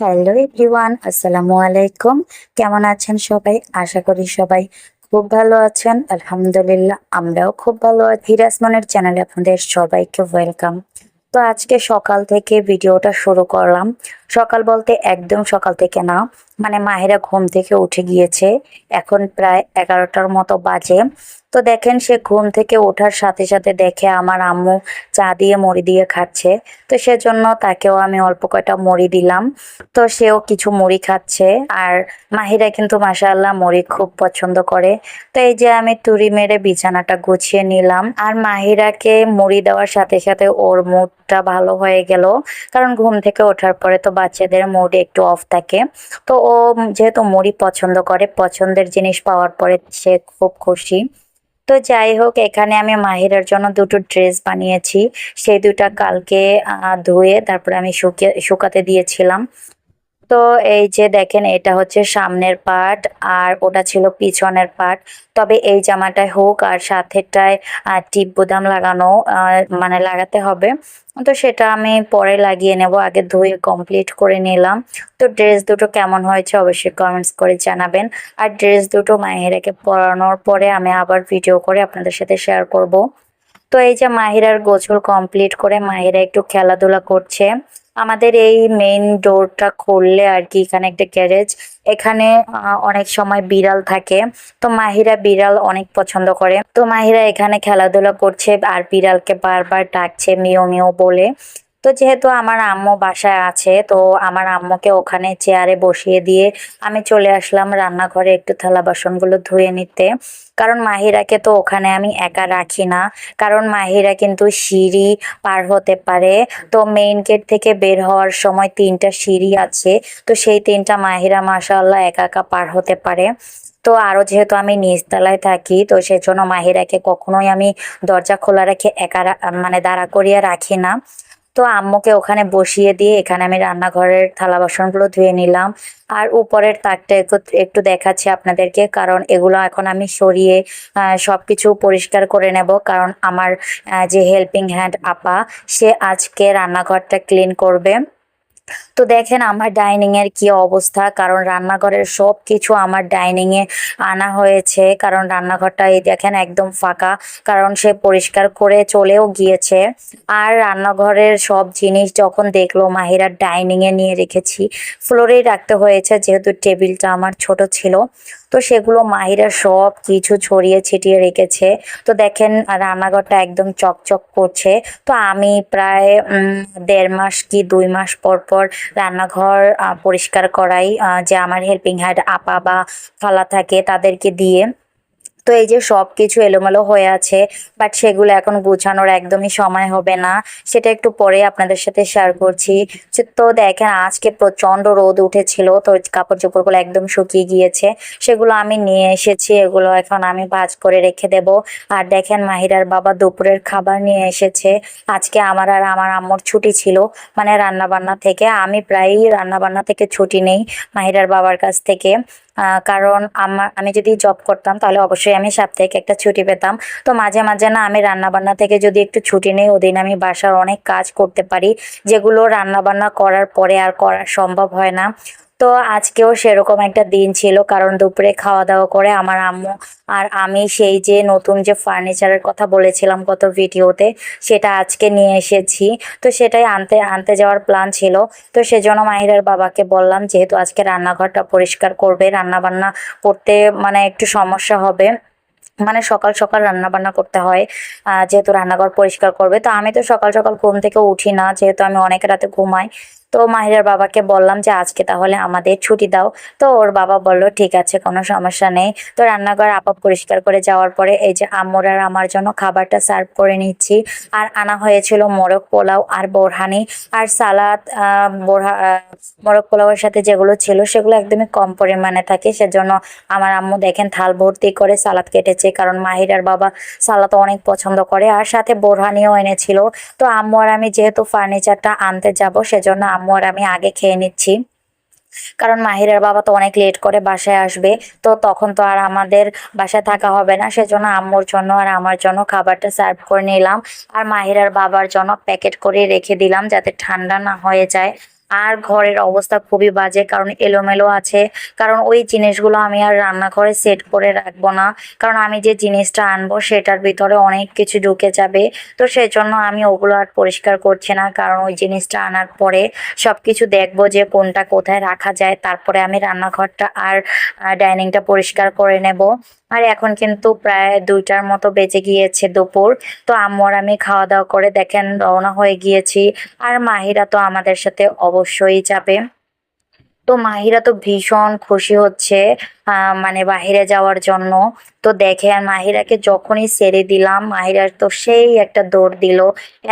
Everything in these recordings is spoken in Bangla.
হ্যালো এভরিওয়ান, আসসালামু আলাইকুম। কেমন আছেন সবাই? আশা করি সবাই খুব ভালো আছেন। আলহামদুলিল্লাহ, আমরাও খুব ভালো আছি। হিরাসমনের চ্যানেলে আপনাদের সবাইকে ওয়েলকাম। তো আজকে সকাল থেকে ভিডিওটা শুরু করলাম। সকাল বলতে একদম সকাল থেকে না মানে মাহিরা ঘুম থেকে উঠে গিয়েছে। এখন প্রায় এগারোটার মতো বাজে। তো দেখেন, সে ঘুম থেকে ওঠার সাথে সাথে দেখে আমার আম্মু চা দিয়ে মুড়ি দিয়ে খাচ্ছে। তো সেজন্য তাকেও আমি অল্প কয়টা মুড়ি দিলাম। তো সেও কিছু মুড়ি খাচ্ছে। আর মাহিরা কিন্তু মাসাল্লাহ মুড়ি খুব পছন্দ করে। তো এই যে আমি তুড়ি মেরে বিছানাটা গুছিয়ে নিলাম। আর মাহিরাকে মুড়ি দেওয়ার সাথে সাথে ওর মুডটা ভালো হয়ে গেল। কারণ ঘুম থেকে ওঠার পরে তো বাচ্চাদের মুড একটু অফ থাকে। তো যেহেতু মুড়ি পছন্দ করে, পছন্দের জিনিস পাওয়ার পরে সে খুব খুশি। তো যাই হোক, এখানে আমি মাহিরার জন্য দুটো ড্রেস বানিয়েছি। সেই দুটা কালকে ধুয়ে তারপরে আমি শুকিয়ে, শুকাতে দিয়েছিলাম। তো এই যে দেখেন, এটা হচ্ছে সামনের পার্ট আর ওটা ছিল পিছনের পার্ট তবে এই জামাটায় হোক আর সাথেটায় টিপ বোদাম লাগানো মানে লাগাতে হবে। তো সেটা আমি পরে লাগিয়ে নেব, আগে ধুয়ে কমপ্লিট করে নিলাম। তো ড্রেস দুটো কেমন হয়েছে অবশ্যই কমেন্টস করে জানাবেন। আর ড্রেস দুটো মাহিরাকে পরানোর পরে আমি আবার ভিডিও করে আপনাদের সাথে শেয়ার করব। তো এই যে মাহিরার গোছল কমপ্লিট করে মাহিরা একটু খেলাধুলা করছে। আমাদের এই মেইন ডোরটা খুললে আর কি এখানে একটা গ্যারেজ এখানে অনেক সময় বিড়াল থাকে। তো মাহিরা বিড়াল অনেক পছন্দ করে। তো মাহিরা এখানে খেলাধুলা করছে আর বিড়ালকে বারবার ডাকছে মিও মিও বলে। তো যেহেতু আমার আম্মু বাসায় আছে, তো আমার আম্মুকে ওখানে চেয়ারে বসিয়ে দিয়ে আমি চলে আসলাম রান্নাঘরে একটু থালা বাসনগুলো ধুয়ে নিতে। কারণ মাহিরাকে তো ওখানে আমি একা রাখি না। কারণ মাহিরা কিন্তু সিঁড়ি পার হতে পারে। তো মেইন গেট থেকে বের হওয়ার সময় তিনটা সিঁড়ি আছে। তো সেই তিনটা মাহিরা মাশাআল্লাহ একা একা পার হতে পারে। তো আরও যেহেতু আমি নিচতলায় থাকি, তো সেজন্য মাহিরাকে কখনোই আমি দরজা খোলা রেখে একা মানে দাঁড়া করিয়ে রাখি না। তো আম্মুকে ওখানে বসিয়ে দিয়ে এখানে আমি রান্নাঘরের থালা বাসনগুলো ধুয়ে নিলাম। আর উপরের তাকটা একটু দেখাচ্ছি আপনাদেরকে, কারণ এগুলো এখন আমি সরিয়ে সব কিছু পরিষ্কার করে নেব। কারণ আমার যে হেল্পিং হ্যান্ড আপা, সে আজকে রান্নাঘরটা ক্লিন করবে। তো দেখেন আমার ডাইনিং এর কি অবস্থা। কারণ রান্নাঘরের সব কিছু আমার ডাইনিং এ আনা হয়েছে। কারণ রান্নাঘরটা এই দেখেন একদম ফাঁকা। কারণ সে পরিষ্কার করে চলেও গিয়েছে। আর রান্নাঘরের সব জিনিস যখন দেখল মাহিরার ডাইনিং এ নিয়ে রেখেছি। ফ্লোরেই রাখতে হয়েছে, যেহেতু টেবিলটা আমার ছোট ছিল। তো সেগুলো মাহিরা সব কিছু ছড়িয়ে ছিটিয়ে রেখেছে। তো দেখেন, রান্নাঘরটা একদম চকচক করছে। তো আমি প্রায় দেড় মাস কি দুই মাস পর পর রান্নাঘর পরিষ্কার করাই যে আমার হেল্পিং হ্যান্ড আপা বা খালা থাকে তাদেরকে দিয়ে তো এই যে সব কিছু এলোমেলো হয়ে আছে বাট সেগুলো এখন গুছানোর একদমই সময় হবে না। সেটা একটু পরে আপনাদের সাথে শেয়ার করছি। তো দেখেন, আজকে প্রচণ্ড রোদ উঠেছিল, তো কাপড় চোপড়গুলো একদম শুকিয়ে গিয়েছে। সেগুলো আমি নিয়ে এসেছি, এগুলো এখন আমি ভাজ করে রেখে দেব। আর দেখেন, মাহিরার বাবা দুপুরের খাবার নিয়ে এসেছে। আজকে আমার আর আমার আম্মুর ছুটি ছিল মানে রান্না বান্না থেকে। আমি প্রায়ই রান্না বান্না থেকে ছুটি নেই মাহিরার বাবার কাছ থেকে। কারণ আমার আমি যদি জব করতাম তাহলে অবশ্যই আমি সাপ্তাহিক একটা ছুটি পেতাম। তো মাঝে মাঝে না আমি রান্নাবান্না থেকে যদি একটু ছুটি নেই, ওদিন আমি বাসার অনেক কাজ করতে পারি, যেগুলো রান্নাবান্না করার পরে আর করা সম্ভব হয় না। তো আজকেও সেরকম একটা দিন ছিল, কারণ দুপুরে খাওয়া দাওয়া করে আমার আম্মু আর আমি সেই যে নতুন যে ফার্নিচারের কথা বলেছিলাম গত ভিডিওতে সেটা আজকে নিয়ে এসেছি। তো সেটাই আনতে আনতে যাওয়ার প্ল্যান ছিল। তো সেজন্য মাহিরার বাবাকে বললাম, যেহেতু আজকে রান্নাঘরটা পরিষ্কার করবে রান্না বান্না করতে মানে একটু সমস্যা হবে মানে সকাল সকাল রান্না বান্না করতে হয় যেহেতু রান্নাঘর পরিষ্কার করবে। তো আমি তো সকাল সকাল ঘুম থেকে উঠি না, যেহেতু আমি অনেক রাতে ঘুমাই। তো মাহিরার বাবাকে বললাম যে, আজকে তাহলে আমাদের ছুটি দাও। তো ওর বাবা বলল, ঠিক আছে, কোনো সমস্যা নেই। তো রান্নাঘর আপা পরিষ্কার করে যাওয়ার পরে এই যে আম্মুর আর আমার জন্য খাবারটা সার্ভ করে নিচ্ছি। আর আনা হয়েছিল মোরগ পোলাও আর বোরহানি। আর সালাদ মোরগ পোলাওয়ের সাথে যেগুলো ছিল সেগুলো একদমই কম পরিমাণে থাকে। সেজন্য আমার আম্মু দেখেন থাল ভর্তি করে সালাদ কেটেছে। কারণ মাহিরার বাবা সালাদ অনেক পছন্দ করে। আর সাথে বোরহানিও এনেছিল। তো আম্মু আর আমি যেহেতু ফার্নিচারটা আনতে যাব, সেজন্য আম্মু আমি আগে খেয়ে নিচ্ছি। কারণ মাহিরের বাবা তো অনেক লেট করে বাসায় আসবে, তো তখন তো আর আমাদের বাসায় থাকা হবে না। সেজন্য আম্মুর জন্য আর আমার জন্য খাবারটা সার্ভ করে নিলাম। আর মাহিরার বাবার জন্য প্যাকেট করে রেখে দিলাম যাতে ঠান্ডা না হয়ে যায়। আর ঘরের অবস্থা খুবই বাজে, কারণ এলোমেলো আছে। কারণ ওই জিনিসগুলো আমি আর রান্নাঘরে সেট করে রাখব না। কারণ আমি যে জিনিসটা আনব সেটার ভিতরে অনেক কিছু ঢুকে যাবে। তো সেই জন্য আমি ওগুলো আর পরিষ্কার করছি না। কারণ ওই জিনিসটা আনার পরে সব কিছু দেখব যে কোনটা কোথায় রাখা যায়। তারপরে আমি রান্নাঘরটা আর ডাইনিংটা পরিষ্কার করে নেব। আর এখন কিন্তু প্রায় দুইটার মতো বেজে গিয়েছে দুপুর। তো আম্মু আর আমি খাওয়া দাওয়া করে দেখেন রওনা হয়ে গিয়েছি। আর মাহিরা তো আমাদের সাথে অবশ্যই যাবে তো মাহিরা তো ভীষণ খুশি হচ্ছে মানে বাহিরে যাওয়ার জন্য। তো দেখে, আর মাহিরাকে যখনই ছেড়ে দিলাম, মাহিরার তো সেই একটা দৌড় দিল।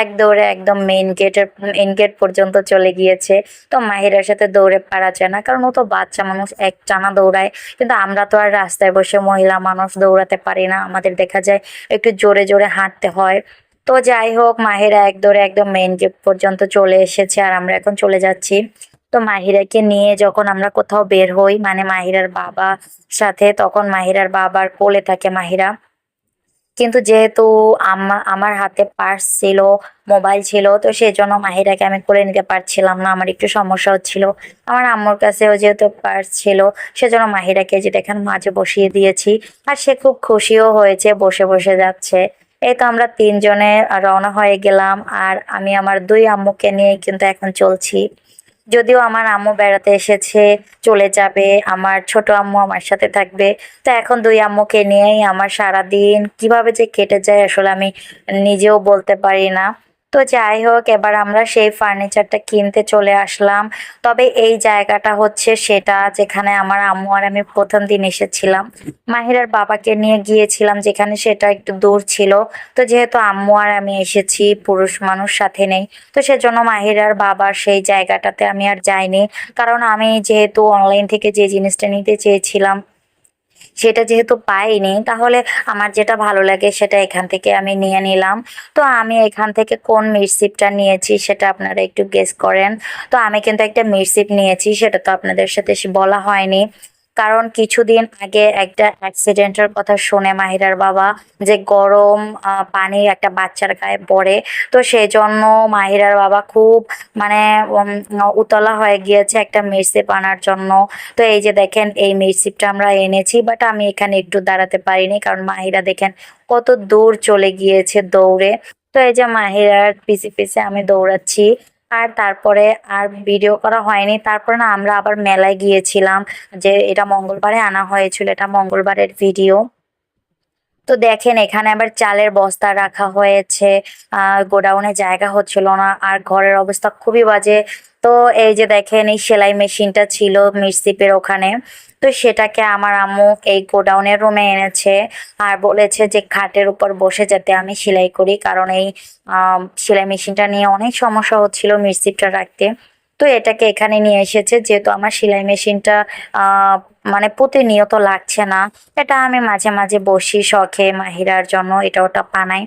এক দৌড়ে একদম মেইন গেটের মেইন গেট পর্যন্ত চলে গিয়েছে। তো মাহিরার সাথে দৌড়ে পারা যায় না, কারণ ও তো বাচ্চা মানুষ, এক টানা দৌড়ায়। কিন্তু আমরা তো আর রাস্তায় বসে মহিলা মানুষ দৌড়াতে পারি না। আমাদের দেখা যায় একটু জোরে জোরে হাঁটতে হয়। তো যাই হোক, মাহিরা এক একদম মেইন গেট পর্যন্ত চলে এসেছে আর আমরা এখন চলে যাচ্ছি। তো মাহিরাকে নিয়ে যখন আমরা কোথাও বের হই মানে মাহিরার বাবা সাথে, তখন মাহিরার বাবার কোলে থাকে মাহিরা। কিন্তু যেহেতু আমা, আমার হাতে পার্স ছিল মোবাইল ছিল, তো সেই জন্য মাহিরাকে আমি কোলে নিতে পারছিলাম না, আমার একটু সমস্যা হচ্ছিল আমার আম্মুর কাছেও যেহেতু পার্স ছিল, সেজন্য মাহিরাকে যে দেখেন মাঝে বসিয়ে দিয়েছি। আর সে খুব খুশিও হয়েছে, বসে বসে যাচ্ছে। এই তো আমরা তিনজনে রওনা হয়ে গেলাম আর আমি আমার দুই আম্মুকে নিয়ে কিন্তু এখন চলছি। যদিও আমার আম্মু বেড়াতে এসেছে, চলে যাবে, আমার ছোট আম্মু আমার সাথে থাকবে। তো এখন দুই আম্মুকে নিয়েই আমার সারা দিন কীভাবে যে কেটে যায় আসলে আমি নিজেও বলতে পারি না। তো যাই হোক, এবার আমরা সেই ফার্নিচারটা কিনতে চলে আসলাম। তবে এই জায়গাটা হচ্ছে সেটা যেখানে আমার আম্মু আর আমি প্রথম দিন এসেছিলাম। মাহিরার বাবাকে নিয়ে গিয়েছিলাম, যেখানে সেটা একটু দূর ছিল। তো যেহেতু আম্মু আর আমি এসেছি, পুরুষ মানুষ সাথে নেই, তো সেজন্য মাহিরার বাবার সেই জায়গাটাতে আমি আর যাইনি। কারণ আমি যেহেতু অনলাইন থেকে যে জিনিসটা নিতে চেয়েছিলাম সেটা যেহেতু পাইনি, তাহলে আমার যেটা ভালো লাগে সেটা এখান থেকে আমি নিয়ে নিলাম। তো আমি এখান থেকে কোন মিরসিপটা নিয়েছি সেটা আপনারা একটু গেস করেন। তো আমি কিন্তু একটা মিরসিপ নিয়েছি, সেটা তো আপনাদের সাথে বলা হয়নি। কারণ কিছুদিন আগে একটা অ্যাক্সিডেন্টের কথা শুনে মাহিরার বাবা যে গরম পানি একটা বাচ্চার গায়ে পড়ে। তো সেই জন্য মাহিরার বাবা খুব মানে উতলা হয়ে গিয়েছে একটা মিরসিপ আনার জন্য। তো এই যে দেখেন, এই মিরসিপটা আমরা এনেছি বাট আমি এখানে একটু দাঁড়াতে পারিনি কারণ মাহিরা দেখেন কত দূর চলে গিয়েছে দৌড়ে। তো এই যে মাহিরার পিছে পিছে আমি দৌড়াচ্ছি। আর তারপরে আর ভিডিও করা হয়নি। তারপরে না আমরা আবার মেলায় গিয়েছিলাম যে এটা মঙ্গলবারে আনা হয়েছিল, এটা মঙ্গলবারের ভিডিও তো দেখেন এখানে আবার চালের বস্তা রাখা হয়েছে, আহ, গোডাউনে জায়গা হচ্ছিল না, আর ঘরের অবস্থা খুবই বাজে। তো এই যে দেখেন, এই সেলাই মেশিনটা ছিল মিরসিপের ওখানে। তো সেটাকে আমার আম্মু এই গোডাউনের রুমে এনেছে আর বলেছে যে খাটের উপর বসে যাতে আমি সেলাই করি, কারণ এই সেলাই মেশিনটা নিয়ে অনেক সমস্যা হচ্ছিল মিরসিপটা রাখতে। তো এটাকে এখানে নিয়ে এসেছে, যেহেতু আমার সেলাই মেশিনটা মানে প্রতিনিয়ত লাগছে না, এটা আমি মাঝে মাঝে বসি শখে মাহিরার জন্য, এটা ওটা বানাই।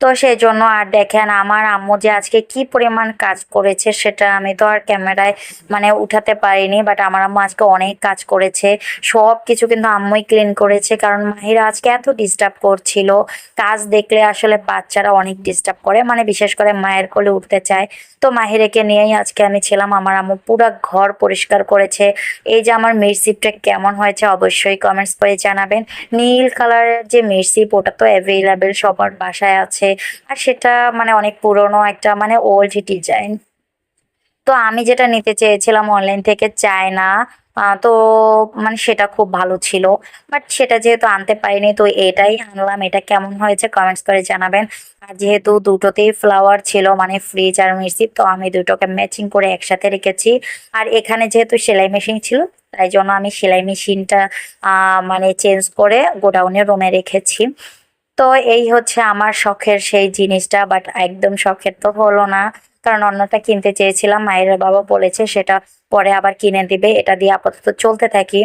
তো সেই জন্য আর দেখেন আমার আম্মু যে আজকে কি পরিমাণ কাজ করেছে সেটা আমি তো আর ক্যামেরায় মানে উঠাতে পারিনি বাট আমার আম্মু আজকে অনেক কাজ করেছে। সব কিছু কিন্তু আম্মুই ক্লিন করেছে, কারণ মাহিরা আজকে এত ডিস্টার্ব করছিল। কাজ দেখলে আসলে বাচ্চারা অনেক ডিস্টার্ব করে মানে বিশেষ করে মায়ের কোলে উঠতে চায়। তো মাহিরাকে নিয়েই আজকে আমি ছিলাম, আমার আম্মু পুরো ঘর পরিষ্কার করেছে। এই যে আমার মিরসিপটা কেমন হয়েছে অবশ্যই কমেন্টস করে জানাবেন। নীল কালারের যে মিরসিপ, ওটা তো অ্যাভেলেবেল সবার বাসায় আছে। আর সেটা মানে অনেক পুরনো একটা মানে ওল্ড ডিজাইন তো আমি যেটা নিতে চেয়েছিলাম অনলাইন থেকে চায়না আহ, তো মানে সেটা খুব ভালো ছিল। বাট সেটা যেহেতু আনতে পারিনি তো এটাই আনলাম। এটা কেমন হয়েছে কমেন্টস করে জানাবেন। আর যেহেতু দুটোতেই ফ্লাওয়ার ছিল মানে ফ্রিজ আর মিরসিপ তো আমি দুটোকে ম্যাচিং করে একসাথে রেখেছি। আর এখানে যেহেতু সেলাই মেশিন ছিল তাই জন্য আমি সেলাই মেশিনটা মানে চেঞ্জ করে গোডাউনের রুমে রেখেছি। তো এই হচ্ছে আমার শখের সেই জিনিসটা বাট একদম শখের তো হলো না। কারণ অন্যটা কিনতে চেয়েছিলাম, মায়ের বাবা বলেছে সেটা পরে আবার কিনে দিবে, এটা দিয়ে আপাতত চলতে থাকি।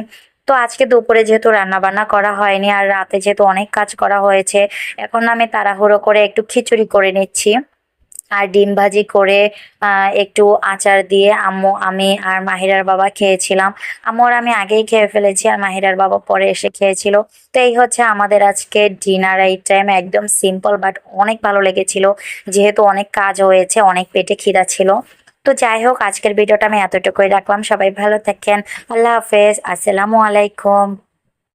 তো আজকে দুপুরে যেহেতু রান্নাবান্না করা হয়নি আর রাতে যেহেতু অনেক কাজ করা হয়েছে, এখন আমি তাড়াহুড়ো করে একটু খিচুড়ি করে নিচ্ছি। আর ডিম ভাজি করে একটু আচার দিয়ে আম্মু, আমি আর মাহিরার বাবা খেয়েছিলাম। আম্মু আর আমি আগেই খেয়ে ফেলেছি আর মাহিরার বাবা পরে এসে খেয়েছিল। তো এই হচ্ছে আমাদের আজকে ডিনার এই টাইম একদম সিম্পল বাট অনেক ভালো লেগেছিল। যেহেতু অনেক কাজ হয়েছে, অনেক পেটে খিদা ছিল। তো যাই হোক, আজকের ভিডিওটা আমি এতটুকুই রাখলাম। সবাই ভালো থাকেন। আল্লাহ হাফেজ। আসসালামু আলাইকুম।